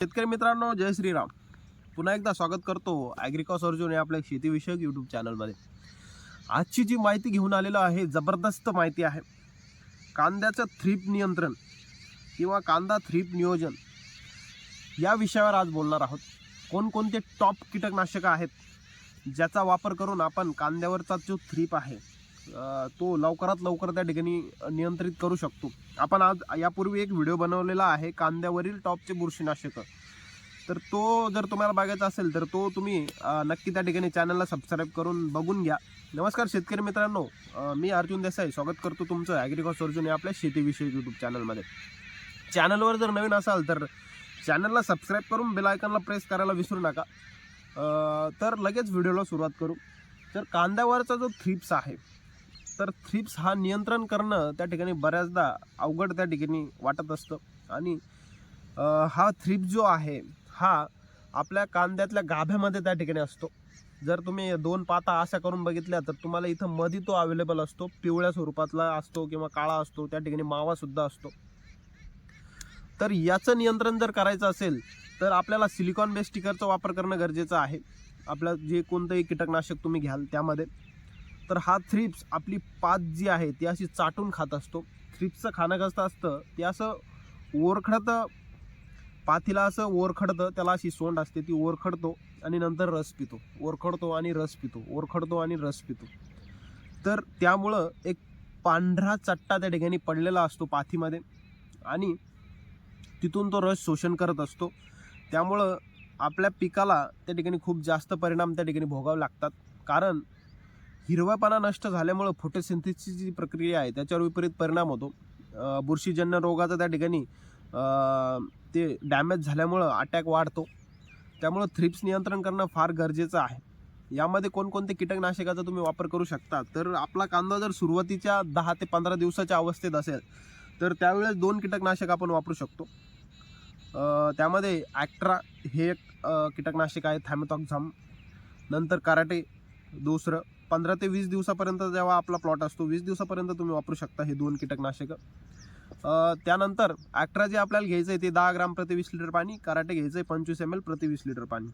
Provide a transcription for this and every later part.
शेतकरी मित्रांनो जय श्रीराम. पुन्हा एकदा स्वागत करतो ॲग्रिकॉस अर्जुन या आपल्या शेतीविषयक यूट्यूब चॅनलमध्ये आजची जी माहिती घेऊन आलेलो आहे जबरदस्त माहिती आहे. कांद्याचं थ्रीप नियंत्रण किंवा कांदा थ्रीप नियोजन या विषयावर आज बोलणार आहोत. कोणकोणते टॉप कीटकनाशकं आहेत ज्याचा वापर करून आपण कांद्यावरचा जो थ्रीप आहे तो लवकरात लवकर त्या ठिकाणी नियंत्रित करू शकतो. आपण आज यापूर्वी एक व्हिडिओ बनवलेला आहे कांद्यावरील टॉपचे बुरशीनाशकं. तर तो जर तुम्हाला बघायचा असेल तर तो तुम्ही नक्की त्या ठिकाणी चॅनलला सबस्क्राईब करून बघून घ्या. नमस्कार शेतकरी मित्रांनो मी अर्जुन देसाई. स्वागत करतो तुमचं ॲग्रिकॉस अर्जुन या आपल्या शेतीविषयी यूट्यूब चॅनलमध्ये चॅनलवर जर नवीन असाल तर चॅनलला सबस्क्राईब करून बेल प्रेस करायला विसरू नका. तर लगेच व्हिडिओला सुरुवात करू. तर कांद्यावरचा जो थ्रिप्स आहे तर थ्रिप्स हा नियंत्रण करणं त्या ठिकाणी बऱ्याचदा अवघड त्या ठिकाणी वाटत असतं. आणि हा थ्रिप जो आहे हा आपल्या कांद्यातल्या गाभ्यामध्ये त्या ठिकाणी असतो. जर तुम्ही दोन पाता अशा करून बघितल्या तर तुम्हाला इथं मध्ये तो अवेलेबल असतो. पिवळ्या स्वरूपातला असतो किंवा काळा असतो त्या ठिकाणी मावासुद्धा असतो. तर याचं नियंत्रण जर करायचं असेल तर आपल्याला सिलिकॉन बेस्टिकरचा वापर करणं गरजेचं आहे. आपलं जे कोणतंही कीटकनाशक तुम्ही घ्याल त्यामध्ये. तर हा थ्रिप्स आपली पात जी आहे ती अशी चाटून खात असतो. थ्रिप्सचं खाणं कसं असतं ते असं ओरखडतं पाथीला असं ओरखडतं त्याला अशी सोंड असते ती ओरखडतो आणि नंतर रस पितो. ओरखडतो आणि रस पितो ओरखडतो आणि रस पितो. तर त्यामुळं एक पांढरा चट्टा त्या ठिकाणी पडलेला असतो पाथीमध्ये आणि तिथून तो रस शोषण करत असतो. त्यामुळं आपल्या पिकाला त्या ठिकाणी खूप जास्त परिणाम त्या ठिकाणी भोगावे लागतात. कारण हिरवापणा नष्ट झाल्यामुळं फोटोसिंथेसिसची जी प्रक्रिया आहे त्याच्यावर विपरीत परिणाम होतो. बुरशीजन्य रोगाचा त्या ठिकाणी ते डॅमेज झाल्यामुळं अटॅक वाढतो. त्यामुळं थ्रिप्स नियंत्रण करणं फार गरजेचं आहे. यामध्ये कोणकोणते कीटकनाशकाचा तुम्ही वापर करू शकता? तर आपला कांदा जर सुरुवातीच्या दहा ते पंधरा दिवसाच्या अवस्थेत असेल तर त्यावेळेस दोन कीटकनाशक आपण वापरू शकतो. त्यामध्ये ॲक्ट्रा हे एक कीटकनाशक आहे थॅमेथॉक्झाम नंतर कराटे दुसरं पंधरा ते वीस दिवसापर्यंत जेव्हा आपला प्लॉट असतो वीस दिवसापर्यंत तुम्ही वापरू शकता हे दोन कीटकनाशकं. त्यानंतर ॲक्ट्रा जे आपल्याला घ्यायचं आहे ते दहा ग्राम प्रति वीस लिटर पाणी कराटे घ्यायचं आहे पंचवीस एम एल प्रति वीस लिटर पाणी.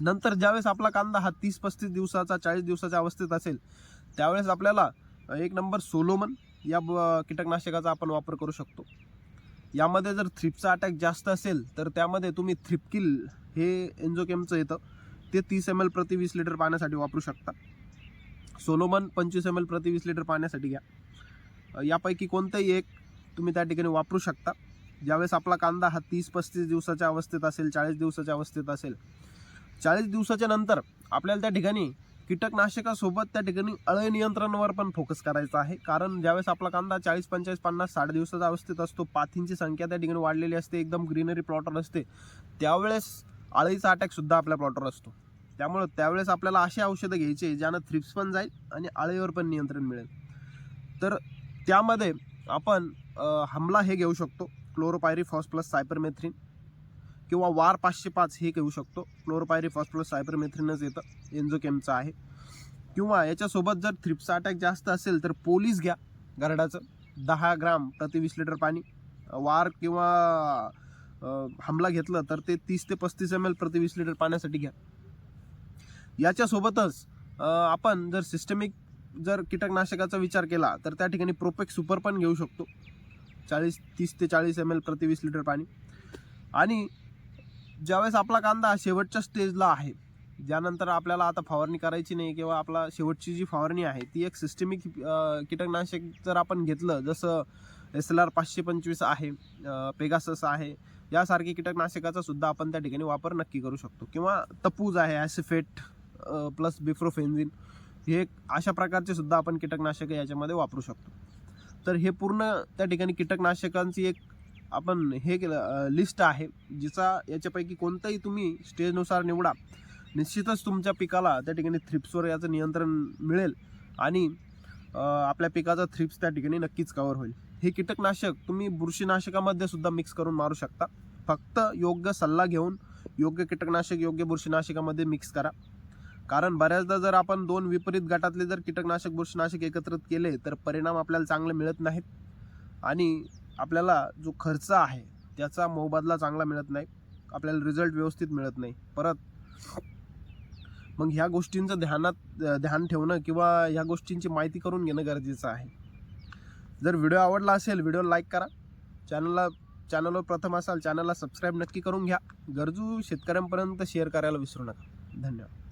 नंतर ज्यावेळेस आपला कांदा हा तीस पस्तीस दिवसाचा चाळीस दिवसाच्या अवस्थेत असेल त्यावेळेस आपल्याला एक नंबर सोलोमन या ब- कीटकनाशकाचा आपण वापर करू शकतो. यामध्ये जर थ्रिपचा अटॅक जास्त असेल तर त्यामध्ये तुम्ही थ्रिपकिल हे एन्झोकेमचं येतं. ते तीस एम एल प्रति वीस लिटर पाण्यासाठी वापरू शकता. सोलोमन पंचवीस एम एल प्रति वीस लिटर पाण्यासाठी घ्या. यापैकी कोणतंही एक तुम्ही त्या ठिकाणी वापरू शकता. ज्यावेळेस आपला कांदा हा तीस पस्तीस दिवसाच्या अवस्थेत असेल चाळीस दिवसाच्या अवस्थेत असेल चाळीस दिवसाच्या नंतर आपल्याला त्या ठिकाणी कीटकनाशकासोबत त्या ठिकाणी अळय नियंत्रणावर पण फोकस करायचा आहे. कारण ज्यावेळेस आपला कांदा चाळीस पंचाळीस पन्नास साठ दिवसाचा अवस्थेत असतो पाथींची संख्या त्या ठिकाणी वाढलेली असते एकदम ग्रीनरी प्लॉटर असते त्यावेळेस अळीचा अटॅकसुद्धा आपल्या प्लॉटवर असतो. त्यामुळं त्यावेळेस आपल्याला अशी औषधं घ्यायची ज्यानं थ्रिप्स पण जाईल आणि आळीवर पण नियंत्रण मिळेल. तर त्यामध्ये आपण हमला हे घेऊ शकतो. क्लोरोपायरीफॉस प्लस सायपरमेथ्रिन किंवा वार पाचशे पाच हे घेऊ शकतो. क्लोरोपायरीफॉस प्लस सायपरमेथ्रिनच येतं एन्झोकेमचं आहे. किंवा याच्यासोबत जर थ्रिप्सचा अटॅक जास्त असेल तर पोलीस घ्या गरडाचं दहा ग्राम प्रति वीस लिटर पाणी वार किंवा हमला घेतलं तर ते तीस ते पस्तीस एम एल प्रति वीस लिटर पाण्यासाठी घ्या. याच्यासोबतच आपण जर सिस्टमिक जर कीटकनाशकाचा विचार केला तर त्या ठिकाणी प्रोपेक सुपर पण घेऊ शकतो. चाळीस तीस ते चाळीस एम एल प्रति वीस लिटर पाणी. आणि ज्यावेळेस आपला कांदा शेवटच्या स्टेजला आहे ज्यानंतर आपल्याला आता फवारणी करायची नाही किंवा आपला शेवटची जी फवारणी आहे ती एक सिस्टमिक कीटकनाशक जर आपण घेतलं जसं एस एल आर पाचशे पंचवीस आहे पेगासस आहे यासारखे कीटकनाशकाचा सुद्धा आपण त्या ठिकाणी वापर नक्की करू शकतो. किंवा तपूज आहे ॲसिफेट प्लस बिफ्रोफेन्झिन हे एक अशा प्रकारचे सुद्धा आपण कीटकनाशकं याच्यामध्ये वापरू शकतो. तर हे पूर्ण त्या ठिकाणी कीटकनाशकांची एक आपण हे केलं लिस्ट आहे जिचा याच्यापैकी कोणतंही तुम्ही स्टेजनुसार निवडा निश्चितच तुमच्या पिकाला त्या ठिकाणी थ्रिप्सवर याचं नियंत्रण मिळेल आणि आपल्या पिकाचा थ्रिप्स त्या ठिकाणी नक्कीच कवर होईल. हे कीटकनाशक तुम्ही बुरशीनाशकामध्ये सुद्धा मिक्स करून मारू शकता. फक्त योग्य सल्ला घेऊन योग्य कीटकनाशक योग्य बुरशीनाशकामध्ये मिक्स करा. कारण बऱ्याचदा जर आपण दोन विपरीत गटातले जर कीटकनाशक बुरशीनाशक एकत्रित केले तर परिणाम आपल्याला चांगले मिळत नाहीत. आणि आपल्याला जो खर्च आहे त्याचा मोबदला चांगला मिळत नाही. आपल्याला रिझल्ट व्यवस्थित मिळत नाही. परत मग ह्या गोष्टींचं ध्यानात ध्यान ठेवणं किंवा ह्या गोष्टींची माहिती करून घेणं गरजेचं आहे. जर व्हिडिओ आवडला असेल व्हिडिओ लाईक करा. चॅनलला चॅनलवर प्रथम असाल चॅनलला सबस्क्राईब नक्की करून घ्या. गरजू शेतकऱ्यांपर्यंत शेअर करायला विसरू नका. धन्यवाद.